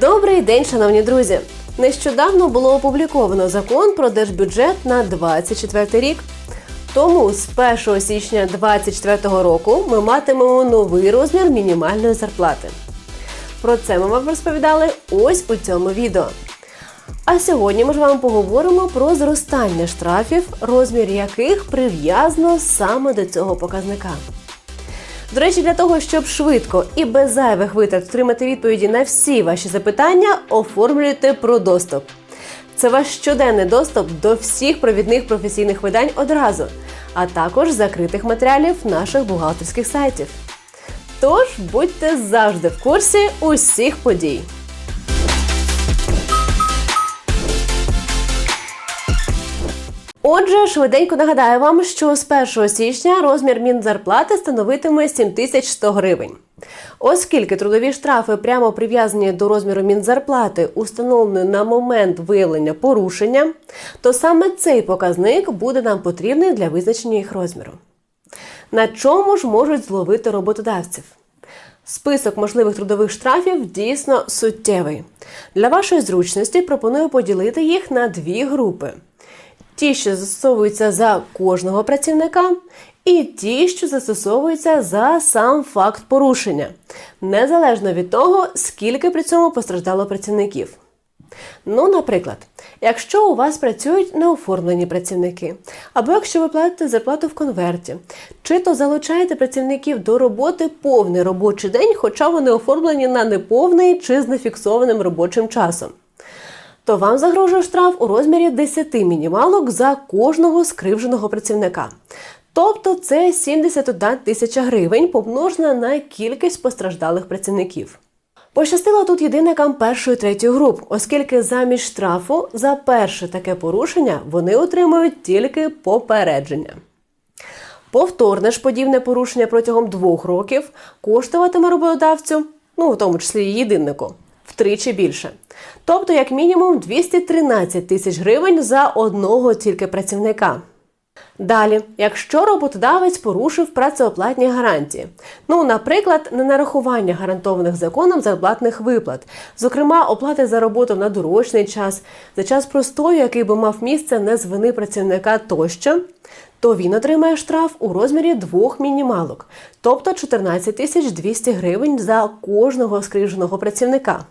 Добрий день, шановні друзі! Нещодавно було опубліковано закон про держбюджет на 24 рік. Тому з 1 січня 2024 року ми матимемо новий розмір мінімальної зарплати. Про це ми вам розповідали ось у цьому відео. А сьогодні ми ж вам поговоримо про зростання штрафів, розмір яких прив'язано саме до цього показника. До речі, для того, щоб швидко і без зайвих витрат отримати відповіді на всі ваші запитання, оформлюйте про доступ. Це ваш щоденний доступ до всіх провідних професійних видань одразу, а також закритих матеріалів наших бухгалтерських сайтів. Тож будьте завжди в курсі усіх подій. Отже, швиденько нагадаю вам, що з 1 січня розмір мінзарплати становитиме 7100 гривень. Оскільки трудові штрафи прямо прив'язані до розміру мінзарплати, установленої на момент виявлення порушення, то саме цей показник буде нам потрібний для визначення їх розміру. На чому ж можуть зловити роботодавців? Список можливих трудових штрафів дійсно суттєвий. Для вашої зручності пропоную поділити їх на дві групи: ті, що застосовуються за кожного працівника, і ті, що застосовуються за сам факт порушення, незалежно від того, скільки при цьому постраждало працівників. Ну, наприклад, якщо у вас працюють неоформлені працівники, або якщо ви платите зарплату в конверті, чи то залучаєте працівників до роботи повний робочий день, хоча вони оформлені на неповний чи з нефіксованим робочим часом, то вам загрожує штраф у розмірі 10 мінімалок за кожного скривженого працівника. Тобто це 71 тисяча гривень помножена на кількість постраждалих працівників. Пощастило тут єдиникам першої третьої груп, оскільки замість штрафу за перше таке порушення вони отримують тільки попередження. Повторне ж подібне порушення протягом двох років коштуватиме роботодавцю, ну в тому числі єдиннику, втричі більше. Тобто, як мінімум, 213 тисяч гривень за одного тільки працівника. Далі, якщо роботодавець порушив працеоплатні гарантії, ну, наприклад, ненарахування гарантованих законом зарплатних виплат, зокрема, оплати за роботу на дорочний час, за час простою, який би мав місце не з вини працівника тощо, то він отримає штраф у розмірі двох мінімалок, тобто 14 тисяч 200 гривень за кожного скриженого працівника.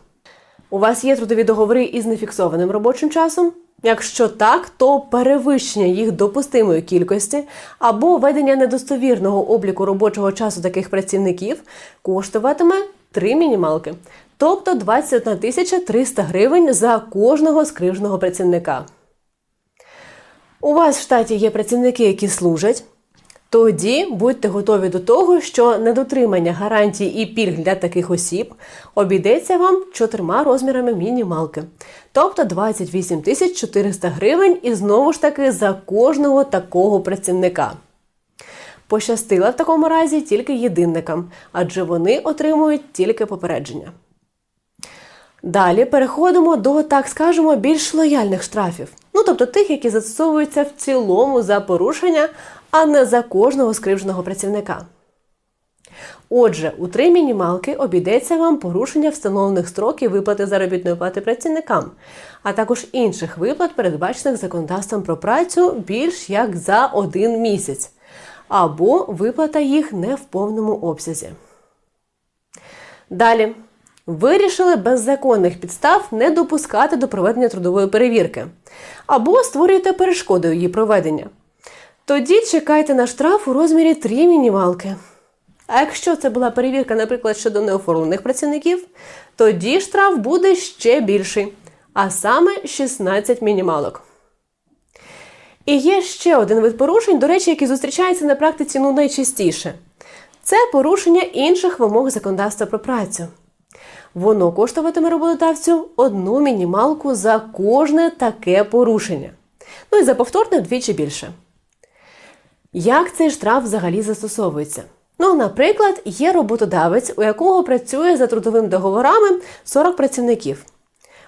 У вас є трудові договори із нефіксованим робочим часом? Якщо так, то перевищення їх допустимої кількості або ведення недостовірного обліку робочого часу таких працівників коштуватиме 3 мінімалки, тобто 21 тисяча 300 гривень за кожного скрижного працівника. У вас в штаті є працівники, які служать. Тоді будьте готові до того, що недотримання гарантій і пільг для таких осіб обійдеться вам чотирма розмірами мінімалки, тобто 28 тисяч 400 гривень, і знову ж таки за кожного такого працівника. Пощастила в такому разі тільки єдинникам, адже вони отримують тільки попередження. Далі переходимо до, так скажемо, більш лояльних штрафів. Ну тобто тих, які застосовуються в цілому за порушення, а не за кожного скривженого працівника. Отже, у три мінімалки обійдеться вам порушення встановлених строків виплати заробітної плати працівникам, а також інших виплат, передбачених законодавством про працю більш як за один місяць, або виплата їх не в повному обсязі. Далі. Вирішили без законних підстав не допускати до проведення трудової перевірки або створюєте перешкоди у її проведення. Тоді чекайте на штраф у розмірі 3 мінімалки. А якщо це була перевірка, наприклад, щодо неоформлених працівників, тоді штраф буде ще більший, а саме 16 мінімалок. І є ще один вид порушень, до речі, який зустрічається на практиці ну найчастіше. Це порушення інших вимог законодавства про працю. Воно коштуватиме роботодавцю одну мінімалку за кожне таке порушення. Ну і за повторне вдвічі більше. Як цей штраф взагалі застосовується? Ну, наприклад, є роботодавець, у якого працює за трудовими договорами 40 працівників.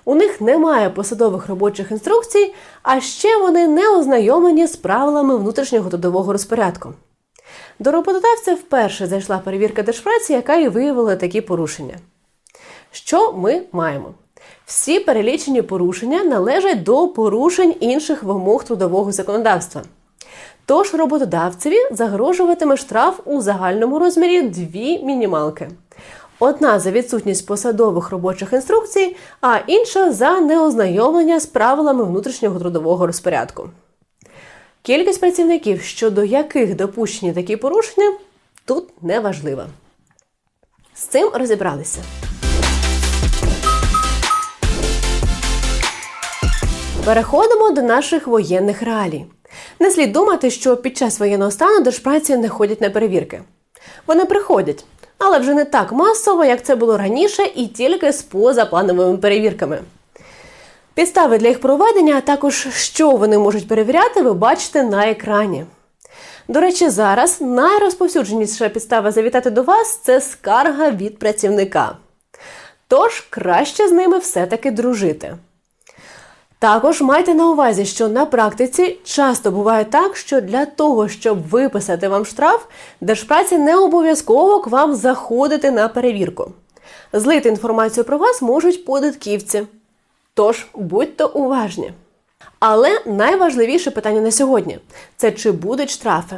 У них немає посадових робочих інструкцій, а ще вони не ознайомлені з правилами внутрішнього трудового розпорядку. До роботодавця вперше зайшла перевірка держпраці, яка і виявила такі порушення. Що ми маємо? Всі перелічені порушення належать до порушень інших вимог трудового законодавства. Тож роботодавцеві загрожуватиме штраф у загальному розмірі дві мінімалки. Одна за відсутність посадових робочих інструкцій, а інша за неознайомлення з правилами внутрішнього трудового розпорядку. Кількість працівників, щодо яких допущені такі порушення, тут не важлива. З цим розібралися. Переходимо до наших воєнних реалій. Не слід думати, що під час воєнного стану держпраці не ходять на перевірки. Вони приходять, але вже не так масово, як це було раніше, і тільки з позаплановими перевірками. Підстави для їх проведення, а також що вони можуть перевіряти, ви бачите на екрані. До речі, зараз найрозповсюдженіша підстава завітати до вас це скарга від працівника. Тож краще з ними все-таки дружити. Також майте на увазі, що на практиці часто буває так, що для того, щоб виписати вам штраф, держпраці не обов'язково к вам заходити на перевірку. Злити інформацію про вас можуть податківці. Тож будьте уважні. Але найважливіше питання на сьогодні це чи будуть штрафи.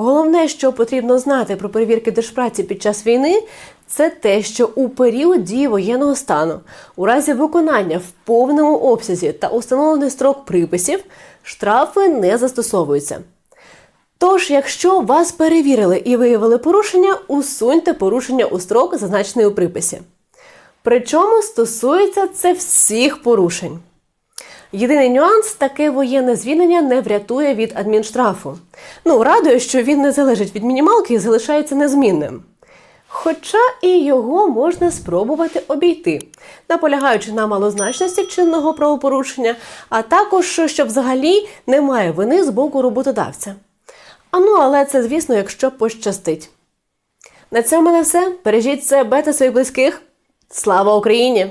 Головне, що потрібно знати про перевірки держпраці під час війни, це те, що у період дії воєнного стану, у разі виконання в повному обсязі та установлений строк приписів, штрафи не застосовуються. Тож, якщо вас перевірили і виявили порушення, усуньте порушення у строк, зазначений у приписі. Причому стосується це всіх порушень. Єдиний нюанс таке воєнне звільнення не врятує від адмінштрафу. Ну, радує, що він не залежить від мінімалки і залишається незмінним. Хоча і його можна спробувати обійти, наполягаючи на малозначності чинного правопорушення, а також що взагалі немає вини з боку роботодавця. А ну, але це, звісно, якщо пощастить. На цьому мене все. Бережіть себе та своїх близьких. Слава Україні!